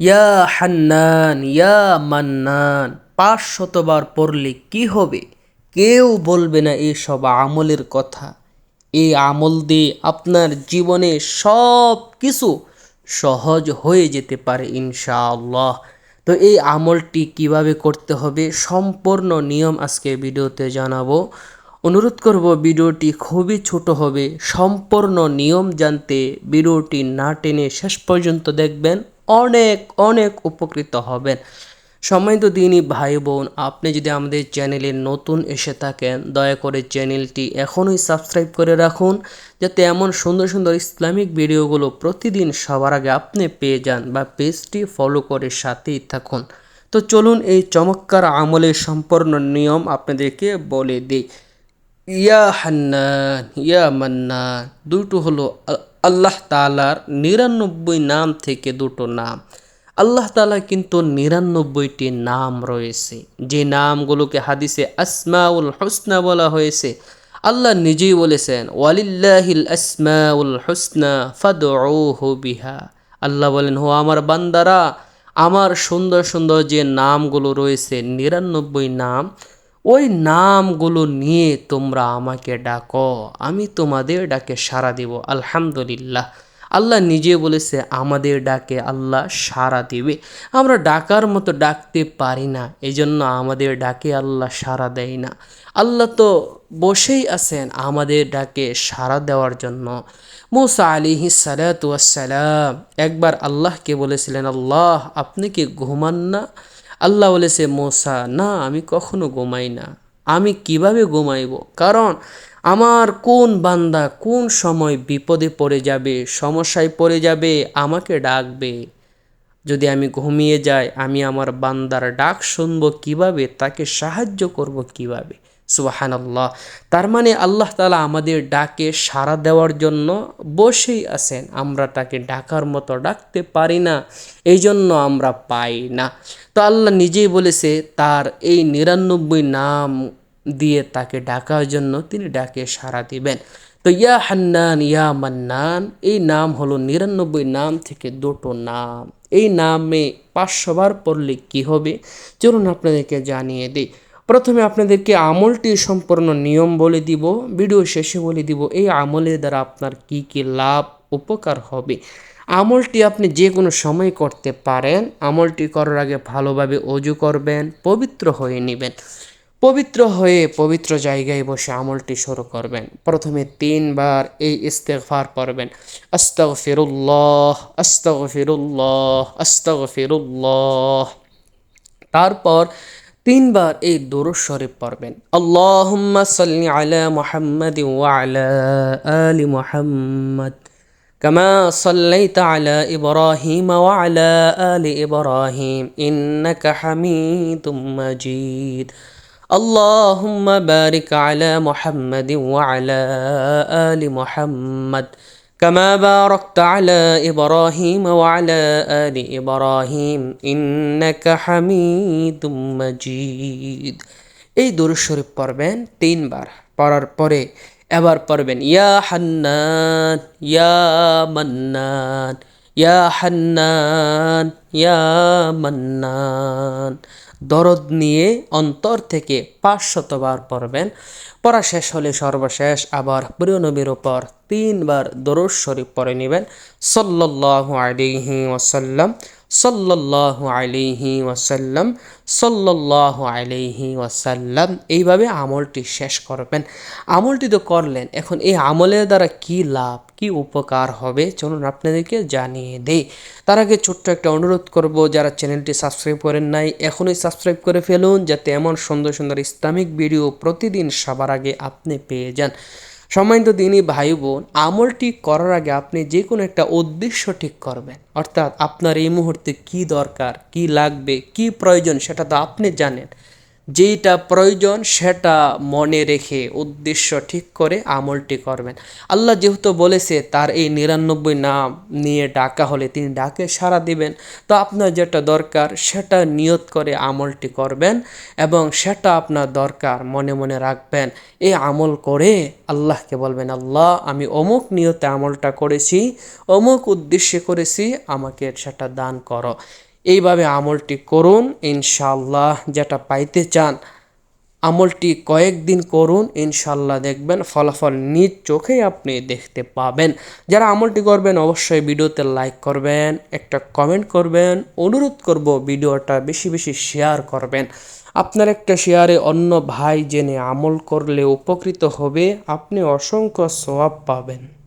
ইয়া হান্নান, ইয়া মান্নান। পাঁচ শতবার পড়লে কি হবে? কেউ বলবে না এসব আমলের কথা। এই আমল দিয়ে আপনার জীবনে সব কিছু সহজ হয়ে যেতে পারে ইনশাআল্লাহ। তো এই আমলটি কীভাবে করতে হবে সম্পূর্ণ নিয়ম আজকে ভিডিওতে জানাব। অনুরোধ করব ভিডিওটি খুবই ছোট হবে, সম্পূর্ণ নিয়ম জানতে ভিডিওটি না টেনে শেষ পর্যন্ত দেখবেন। অনেক অনেক উপকৃত হবেন। সময় তো দিনই ভাই বোন, আপনি যদি আমাদের চ্যানেলে নতুন এসে থাকেন, দয়া করে চ্যানেলটি এখনই সাবস্ক্রাইব করে রাখুন, যাতে এমন সুন্দর সুন্দর ইসলামিক ভিডিওগুলো প্রতিদিন সবার আগে আপনি পেয়ে যান বা পেজটি ফলো করে সাথেই থাকুন। তো চলুন এই চমৎকার আমলের সম্পূর্ণ নিয়ম আপনাদেরকে বলে দিই। ইয়া হান্নান, ইয়া মান্নান, দুটো হলো আল্লাহ তালার নিরানব্বই নাম থেকে দুটো নাম। আল্লাহ তালা কিন্তু নিরানব্বইটি নাম রয়েছে। যে নামগুলোকে হাদিসে আসমাউল হোসনা বলা হয়েছে, আল্লাহ নিজেই বলেছেন, ওয়ালিল্লাহিল আসমাউল হুসনা ফাদউহু বিহা। আল্লাহ বলেন হো আমার বান্দারা, আমার সুন্দর সুন্দর যে নামগুলো রয়েছে, নিরানব্বই নাম ওই নামগুলো নিয়ে তোমরা আমাকে ডাকো, আমি তোমাদের ডাকে সাড়া দিব। আলহামদুলিল্লাহ। আল্লাহ নিজে বলেছে, আমাদের ডাকে আল্লাহ সাড়া দিবে। আমরা ডাকার মতো ডাকতে পারি না এই জন্য আমাদের ডাকে আল্লাহ সাড়া দেয় না। আল্লাহ তো বসেই আছেন আমাদের ডাকে সাড়া দেওয়ার জন্য। মুসা আলিহি সালাম একবার আল্লাহকে বলেছিলেন, আল্লাহ, আপনি কি ঘুমান না? আল্লাহ বলে সে মশা না, আমি কখনো গোমাই না। আমি কীভাবে ঘুমাইব? কারণ আমার কোন বান্দা কোন সময় বিপদে পড়ে যাবে, সমস্যায় পড়ে যাবে, আমাকে ডাকবে। যদি আমি ঘুমিয়ে যাই, আমি আমার বান্দার ডাক শুনব কীভাবে? তাকে সাহায্য করব কীভাবে? সুবাহান আল্লাহ তার মানে আল্লাহ তালা আমাদের ডাকে সাড়া দেওয়ার জন্য বসেই আছেন। আমরা তাকে ডাকার মতো ডাকতে পারি না এই জন্য আমরা পাই না। তো আল্লাহ নিজেই বলেছে, তার এই নিরানব্বই নাম দিয়ে তাকে ডাকার জন্য তিনি ডাকে সাড়া দিবেন। তো ইয়া হান্নান, ইয়া মান্নান, এই নাম হলো নিরানব্বই নাম থেকে দুটো নাম। এই নামে পাঁচশো বার পড়লে কী হবে? চলুন আপনাদেরকে জানিয়ে দিই। প্রথমে আপনাদেরকে আমলটির সম্পূর্ণ নিয়ম বলে দিব, ভিডিও শেষে বলে দিব, এই আমলের দ্বারা আপনার কি কি লাভ, উপকার হবে। আমলটি আপনি যে কোনো সময় করতে পারেন, আমলটি করার আগে ভালোভাবে অজু করবেন, পবিত্র হয়ে নেবেন। পবিত্র হয়ে পবিত্র জায়গায় বসে আমলটি শুরু করবেন। প্রথমে তিনবার এই ইস্তেগফার পড়বেন। আস্তাগ ফিরুল্লাহ আস্তাগ ফিরুল্লাহ আস্তাগ ফিরুল্লাহ তারপর তিনবার এই দরুদ শরীফ পড়বেন আল্লাহুম্মা সাল্লি আলা মুহাম্মাদ ওয়া আলা আলি মুহাম্মাদ كما صليت على إبراهيم وعلى آل إبراهيم إنك حميد مجيد اللهم بارك على محمد وعلى آل محمد كما باركت على إبراهيم وعلى آل إبراهيم إنك حميد مجيد এই দরুদ শরীফ পড়বেন তিনবার পড়ার পরে এবার পড়বেন ইয়া হান্নান ইয়া মান্নান ইয়া হান্নান ইয়া মান্নান দরদ নিয়ে অন্তর থেকে পাঁচ শতবার পড়বেন। পড়া শেষ হলে সর্বশেষ আবার প্রিয় নবীর ওপর তিনবার দরুদ শরীফ পড়ে নেবেন। সাল্লাল্লাহু আলাইহি ওয়াসাল্লাম, সাল্লাল্লাহু আলাইহি ওয়াসাল্লাম, সাল্লাল্লাহু আলাইহি ওয়াসাল্লাম। এইভাবে আমলটি শেষ করবেন। আমলটি তো করলেন, এখন এই আমলের দ্বারা কি লাভ? কি উপকার হবে? চলুন আপনাদেরকে জানিয়ে দেই। তার আগে ছোট্ট একটা অনুরোধ করব, যারা চ্যানেলটি সাবস্ক্রাইব করেন নাই, এখনই সাবস্ক্রাইব করে ফেলুন, যাতে এমন সুন্দর সুন্দর ইসলামিক ভিডিও প্রতিদিন সবার আগে আপনি পেয়ে যান। সম্মানিত দিনই ভাই বোন আমলটি করার আগে আপনি যে কোনো একটা উদ্দেশ্য ঠিক করবেন। অর্থাৎ আপনার এই মুহূর্তে কি দরকার, কি লাগবে, কি প্রয়োজন সেটা তো আপনি জানেন। যেইটা প্রয়োজন সেটা মনে রেখে উদ্দেশ্য ঠিক করে আমলটি করবেন। আল্লাহ যেহেতু বলেছে তার এই নিরানব্বই নাম নিয়ে ডাকা হলে তিনি ডাকে সাড়া দিবেন। তো আপনার যেটা দরকার সেটা নিয়ত করে আমলটি করবেন এবং সেটা আপনার দরকার মনে মনে রাখবেন। এই আমল করে আল্লাহকে বলবেন, আল্লাহ, আমি অমুক নিয়তে আমলটা করেছি, অমুক উদ্দেশ্যে করেছি, আমাকে সেটা দান করো। এইভাবে আমলটি করুন ইনশাল্লাহ যেটা পাইতে চান। আমলটি কয়েকদিন করুন ইনশাল্লাহ দেখবেন ফলাফল নিজ চোখেই আপনি দেখতে পাবেন। যারা আমলটি করবেন, অবশ্যই ভিডিওতে লাইক করবেন, একটা কমেন্ট করবেন। অনুরোধ করব ভিডিওটা বেশি বেশি শেয়ার করবেন। আপনার একটা শেয়ারে অন্য ভাই জেনে আমল করলে উপকৃত হবে, আপনি অসংখ্য সওয়াব পাবেন।